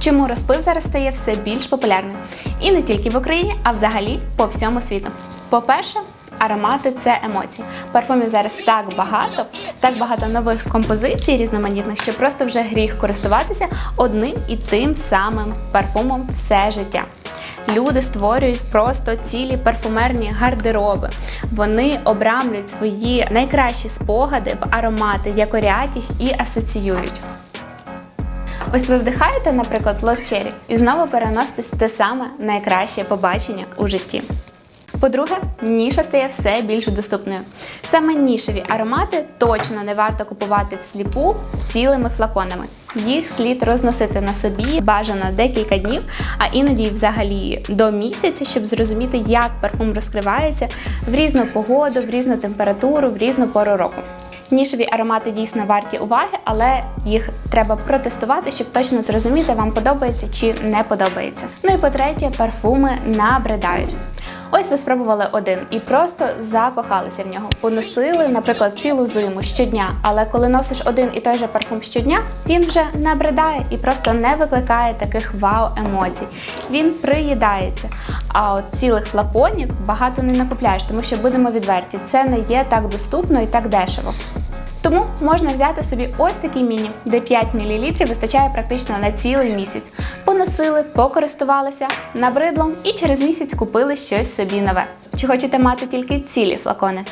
Чому розпив зараз стає все більш популярним? І не тільки в Україні, а взагалі по всьому світу. По-перше, аромати це емоції. Парфумів зараз так багато, так багато нових композицій різноманітних, що просто вже гріх користуватися одним і тим самим парфумом все життя. Люди створюють просто цілі парфумерні гардероби. Вони обрамлюють свої найкращі спогади в аромати, якорять їх і асоціюють. Ось ви вдихаєте, наприклад, Lost Cherry і знову переноситесь те саме найкраще побачення у житті. По-друге, ніша стає все більш доступною. Саме нішеві аромати точно не варто купувати всліпу цілими флаконами. Їх слід розносити на собі бажано декілька днів, а іноді взагалі до місяця, щоб зрозуміти, як парфум розкривається в різну погоду, в різну температуру, в різну пору року. Нішеві аромати дійсно варті уваги, але їх треба протестувати, щоб точно зрозуміти, вам подобається чи не подобається. Ну і по-третє, парфуми набридають. Ось ви спробували один і просто закохалися в нього. Поносили, наприклад, цілу зиму щодня. Але коли носиш один і той же парфум щодня, він вже набридає і просто не викликає таких вау-емоцій. Він приїдається. А от цілих флаконів багато не накупляєш, тому що будемо відверті, це не є так доступно і так дешево. Тому можна взяти собі ось такий міні, де 5 мл вистачає практично на цілий місяць. Поносили, покористувалися, набридло і через місяць купили щось собі нове. Чи хочете мати тільки цілі флакони?